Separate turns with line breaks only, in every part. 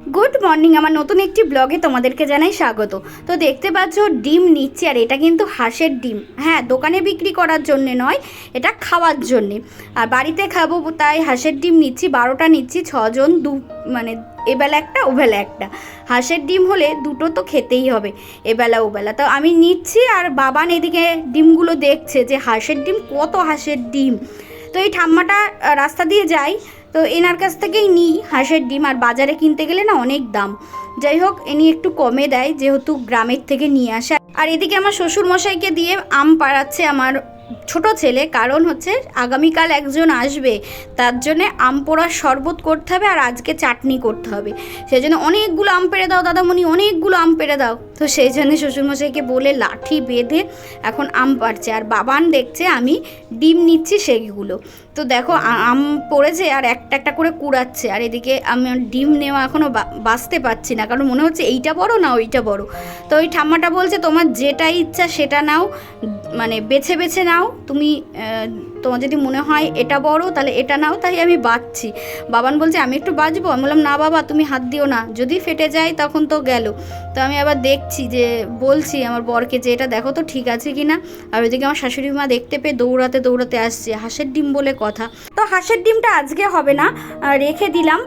Good morning আমার নতুন একটি ব্লগে তোমাদেরকে জানাই স্বাগত। তো দেখতে পাচ্ছ, ডিম নিচ্ছি, আর এটা কিন্তু হাঁসের ডিম। হ্যাঁ দোকানে বিক্রি করার জন্যে নয়, এটা খাওয়ার জন্যে। আর বাড়িতে খাব, তাই হাঁসের ডিম নিচ্ছি, বারোটা নিচ্ছি, ছজন, দু মানে এবেলা একটা, ওবেলা একটা। হাঁসের ডিম হলে দুটো তো খেতেই হবে, এবেলা ওবেলা। তো আমি নিচ্ছি, আর বাবান এদিকে ডিমগুলো দেখছে যে হাঁসের ডিম, কত হাঁসের ডিম। তো এই ঠাম্মাটা রাস্তা দিয়ে যায় তো এনার কাছ থেকেই নিই হাঁসের ডিম আর বাজারে কিনতে গেলে না অনেক দাম। যাই হোক, এনি একটু কমে দেয়, যেহেতু গ্রামের থেকে নিয়ে আসা। আর এদিকে আমার শ্বশুর মশাইকে দিয়ে আম পাড়াচ্ছে আমার ছোট ছেলে, কারণ হচ্ছে আগামীকাল একজন আসবে, তার জন্যে আম পোড়ার শরবত করতে হবে আর আজকে চাটনি করতে হবে। সেই জন্য অনেকগুলো আম পেড়ে দাও দাদামণি, অনেকগুলো আম পেড়ে দাও। তো সেই জন্য শ্বশুরমশাইকে বলে লাঠি বেঁধে এখন আম পাড়ছে। আর বাবান দেখছে আমি ডিম নিচ্ছি সেইগুলো। তো দেখো আম পড়েছে আর একটা একটা করে কুড়াচ্ছে। আর এদিকে আমি ডিম নেওয়া এখনও বাঁচতে পারছি না, কারণ মনে হচ্ছে এইটা বড় না ওইটা বড়। তো ওই ঠাম্মাটা বলছে, তোমার যেটা ইচ্ছা সেটা নাও মানে বেছে বেছে নাও। তুমি তোমার যদি মনে হয় এটা বড়, তাহলে এটা নাও, তাই আমি বাঁচছি বাবান বলছে, আমি একটু বাঁচবো আমি বললাম, না বাবা, তুমি হাত দিও না। যদি ফেটে যায়, তখন তো গেল। তো আমি আবার দেখছি যে, বলছি আমার বরকে যে, এটা দেখো তো ঠিক আছে কি না আর ওইদিকে আমার শাশুড়ি মা দেখতে পেয়ে দৌড়াতে দৌড়াতে আসছে। হাঁসের ডিম বলে কথা। তো হাঁসের ডিমটা আজকে হবে না রেখে দিলাম।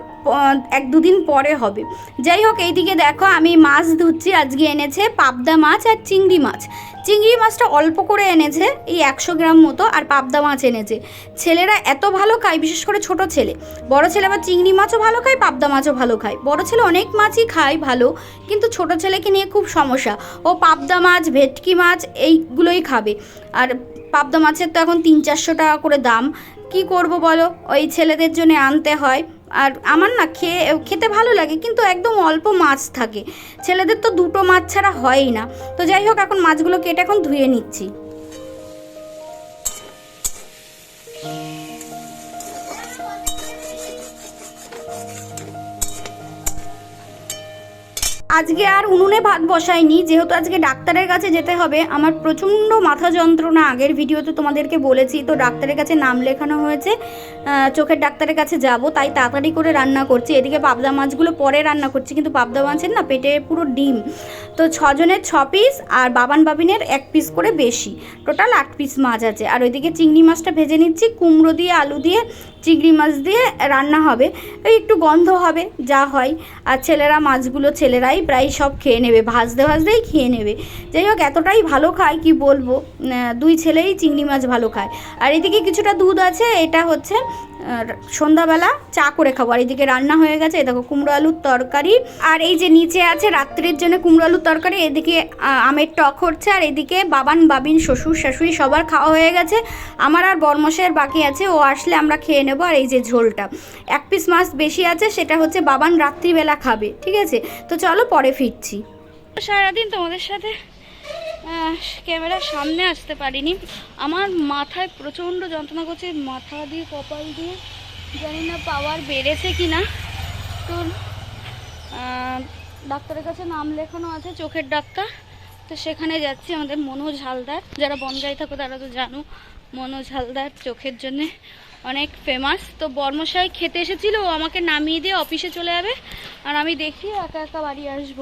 এক দুদিন পরে হবে। যাই হোক, এইদিকে দেখো আমি মাছ ধুচ্ছি। আজকে এনেছে পাবদা মাছ আর চিংড়ি মাছ। চিংড়ি মাছটা অল্প করে এনেছে, এই একশো গ্রাম মতো, আর পাবদা মাছ এনেছে। ছেলেরা এত ভালো খায়, বিশেষ করে ছোট ছেলে। বড় ছেলে আবার চিংড়ি মাছও ভালো খায়, পাবদা মাছও ভালো খায়। বড় ছেলে অনেক মাছই খায় ভালো, কিন্তু ছোট ছেলেকে নিয়ে খুব সমস্যা। ও পাবদা মাছ, ভেটকি মাছ, এইগুলোই খাবে। আর পাবদা মাছের তো এখন তিন চারশো টাকা করে দাম। কি করব বলো? ওই ছেলেদের জন্য আনতে হয়। আর আমার না খেয়ে খেতে ভালো লাগে, কিন্তু একদম অল্প মাছ থাকে। ছেলেদের তো দুটো মাছ ছাড়া হয়ই না। তো যাই হোক, এখন মাছগুলো কেটে এখন ধুয়ে নিচ্ছি। আজকে আর উনুনে ভাত বসাইনি, যেহেতু আজকে ডাক্তারের কাছে যেতে হবে, আমার প্রচণ্ড মাথা যন্ত্রণা। আগের ভিডিওতে তোমাদেরকে বলেছি, তো ডাক্তারের কাছে নাম লেখানো হয়েছে চোখের ডাক্তারের কাছে যাব, তাই তাড়াতাড়ি করে রান্না করছি। এদিকে পাবদা মাছগুলো পরে রান্না করছি, কিন্তু পাবদা মাছের না পেটে পুরো ডিম। তো ছজনের ছ পিস আর বাবান বাবিনের এক পিস করে বেশি। টোটাল আট পিস মাছ আছে। আর ওইদিকে চিংড়ি মাছটা ভেজে নিচ্ছি, কুমড়ো দিয়ে, আলু দিয়ে চিংড়ি মাছ দিয়ে রান্না হবে। ওই একটু গন্ধ হবে, যা হয়। আর ছেলেরা মাছগুলো ছেলেরাই প্রায় সব খেয়ে নেবে, ভাজতে ভাজতেই খেয়ে নেবে। যাই হোক, এতটাই ভালো খায়, কি বলব? দুই ছেলেই চিংড়ি মাছ ভালো খায়। আর এদিকে কিছুটা দুধ আছে, এটা হচ্ছে সন্ধ্যাবেলা চা করে খাব। আর এদিকে রান্না হয়ে গেছে দেখো কুমড়ো আলুর তরকারি। আর এই যে নিচে আছে রাত্রের জন্য কুমড়ো আলুর তরকারি, এদিকে আমের টক হচ্ছে, আর এদিকে বাবান, বাবিন, শ্বশুর শাশুড়ি সবার খাওয়া হয়ে গেছে। আমার আর বরমশের বাকি আছে, ও আসলে আমরা খেয়ে নেব। আর এই যে ঝোলটা, এক পিস মাছ বেশি আছে, সেটা হচ্ছে বাবান রাত্রিবেলা খাবে, ঠিক আছে? তো চলো পরে ফিরছি। সারাদিন তোমাদের সাথে ক্যামেরার সামনে আসতে পারিনি। আমার মাথায় প্রচণ্ড যন্ত্রণা করছে, মাথা দিয়ে, কপাল দিয়ে। জানি না পাওয়ার বেড়েছে কি না তো ডাক্তারের কাছে নাম লেখানো আছে, চোখের ডাক্তার। তো সেখানে যাচ্ছি আমাদের মনোজ হালদার। যারা বনগাই থাকো তারা তো জানো, মনোজ হালদার চোখের জন্যে অনেক ফেমাস তো বর্মশাই খেতে এসেছিল, ও আমাকে নামিয়ে দিয়ে অফিসে চলে যাবে। আর আমি দেখি একা একা বাড়ি আসব।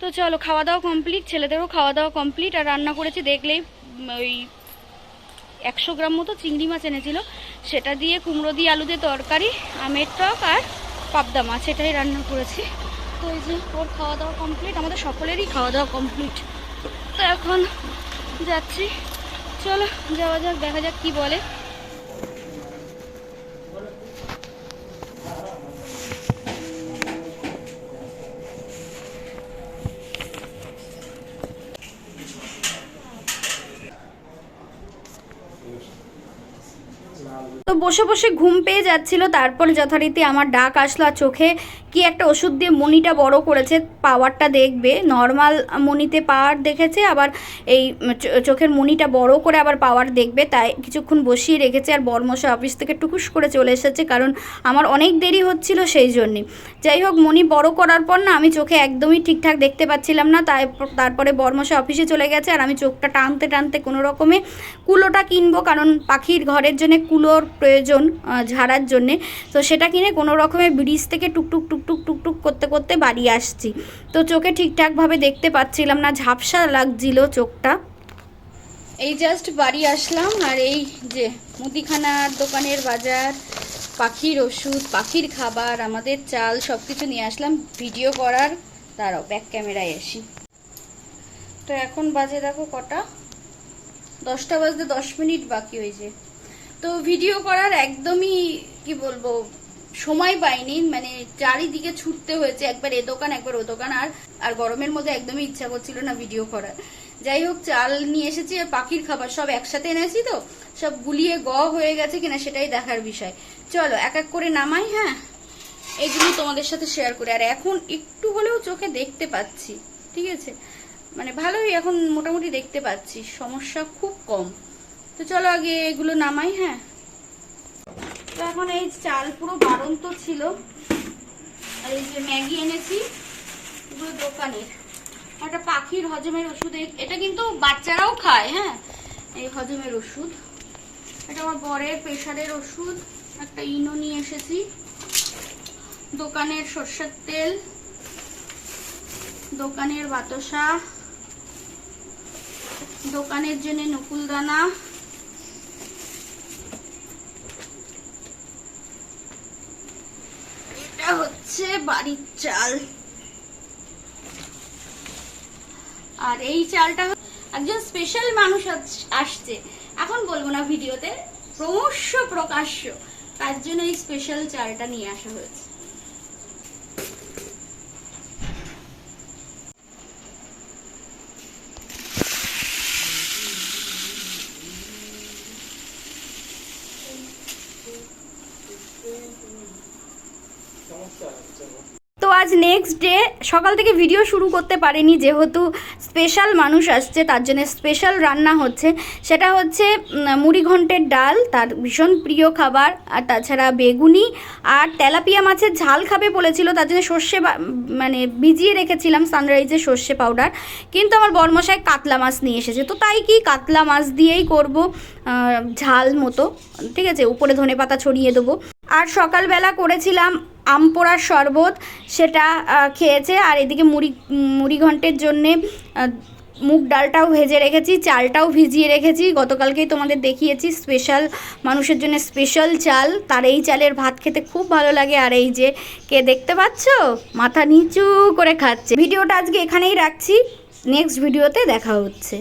তো চলো খাওয়া দাওয়া কমপ্লিট ছেলেদেরও খাওয়া দাওয়া কমপ্লিট আর রান্না করেছি, দেখলেই ওই একশো গ্রাম মতো চিংড়ি মাছ এনেছিল। সেটা দিয়ে কুমড়ো দিয়ে আলু দিয়ে তরকারি, আমের টক আর পাবদা মাছ, এটাই রান্না করেছি। তো এই যে, ওর খাওয়া দাওয়া কমপ্লিট আমাদের সকলেরই খাওয়া দাওয়া কমপ্লিট তো এখন যাচ্ছি। চলো, যাওয়া যাক, দেখা যাক কি বলে। তো বসে বসে ঘুম পেয়ে যাচ্ছিল। তারপরে যথারীতি আমার ডাক আসলো আর চোখে কি একটা ওষুধ দিয়ে মনিটা বড় করেছে পাওয়ারটা দেখবে। নর্মাল মনিতে পাওয়ার দেখেছে, আবার এই চোখের মনিটা বড় করে আবার পাওয়ার দেখবে। তাই কিছুক্ষণ বসিয়ে রেখেছে আর বর্মশা অফিস থেকে টুকুস করে চলে এসেছে, কারণ আমার অনেক দেরি হচ্ছিল সেই জন্যে। যাই হোক, মনি বড় করার পর না, আমি চোখে একদমই ঠিকঠাক দেখতে পাচ্ছিলাম না। তাই তারপরে বর্মশা অফিসে চলে গেছে আর আমি চোখটা টানতে টানতে কোনো রকমে কুলোটা কিনবো, কারণ পাখির ঘরের জন্য কুলোর প্রয়োজন ঝাড়ার জন্যে। তো সেটা কিনে কোনো রকমের ব্রিজ থেকে টুকটুক টুকটুক টুকটুক করতে করতে বাড়ি আসছি। তো চোখে ঠিকঠাকভাবে দেখতে পাচ্ছিলাম না, ঝাপসা লাগছিল চোখটা। এই জাস্ট বাড়ি আসলাম আর এই যে মুদিখানার দোকানের বাজার, পাখির ওষুধ, পাখির খাবার, আমাদের চাল সব কিছু নিয়ে আসলাম। ভিডিও করার, দাঁড়াও ব্যাক ক্যামেরায় আসি। তো এখন বাজে দেখো কটা? দশটা বাজতে দশ মিনিট বাকি হয়েছে। তো ভিডিও করার একদমই, কি বলব সময় পাইনি মানে চারিদিকে ছুটতে হয়েছে, একবার এ দোকান, একবার ও দোকান, আর আর গরমের মধ্যে একদমই ইচ্ছা করছিল না ভিডিও করার। যাই হোক, চাল নিয়ে এসেছি, আর পাখির খাবার সব একসাথে এনেছি তো, সব গুলিয়ে গ হয়ে গেছে কিনা সেটাই দেখার বিষয়। চলো, এক এক করে নামাই হ্যাঁ? এইগুলো তোমাদের সাথে শেয়ার করি। আর এখন একটু হলেও চোখে দেখতে পাচ্ছি, ঠিক আছে? মানে ভালোই এখন মোটামুটি দেখতে পাচ্ছি, সমস্যা খুব কম। তো চলো আগে এগুলো নামাই হ্যাঁ? তো এখন এই চাল পুরো বাড়ন্ত ছিল। আর এই যে ম্যাগি এনেছি, পুরো দোকানের। একটা পাখির হজমের ওষুধ এটা কিন্তু বাচ্চারাও খায় হ্যাঁ? এই হজমের ওষুধ। এটা আমার বরের প্রেশারের ওষুধ, একটা ইনো নিয়ে এসেছি। দোকানের সর্ষের তেল, দোকানের বাতাসা, দোকানের জন্য নকুলদানা। এটা হচ্ছে বাড়ির চাল। আর এই চালটা একজন স্পেশাল মানুষ আসছে। এখন বলব না ভিডিওতে প্রমোশ্য প্রকাশ্য। তার জন্য এই স্পেশাল চালটা নিয়ে আসা হয়েছে তো আজ নেক্সট ডে সকাল থেকে ভিডিও শুরু করতে পারিনি, যেহেতু স্পেশাল মানুষ আসছে, তার জন্য স্পেশাল রান্না হচ্ছে। সেটা হচ্ছে মুড়ি ঘন্টের ডাল, তার ভীষণ প্রিয় খাবার, আর তাছাড়া বেগুনি, আর তেলাপিয়া মাছের ঝাল খাবে বলেছিল, তার জন্য সর্ষে মানে ভিজিয়ে রেখেছিলাম সানরাইজের সর্ষে পাউডার কিন্তু আমার বর্মশাই কাতলা মাছ নিয়ে এসেছে। তো তাই কি কাতলা মাছ দিয়েই করব ঝাল মতো। ঠিক আছে, উপরে ধনে পাতা ছড়িয়ে দেবো। আর সকালবেলা করেছিলাম আম পোড়ার শরবত সেটা খেয়েছে। আর এদিকে মুড়ি মুড়ি ঘন্টের জন্যে মুগ ডালটাও ভেজে রেখেছি, চালটাও ভিজিয়ে রেখেছি। গতকালকেই তোমাদের দেখিয়েছি, স্পেশাল, মানুষের জন্য স্পেশাল চাল। তার এই চালের ভাত খেতে খুব ভালো লাগে। আর এই যে, কে দেখতে পাচ্ছ? মাথা নিচু করে খাচ্ছে। ভিডিওটা আজকে এখানেই রাখছি। নেক্সট ভিডিওতে দেখা হচ্ছে।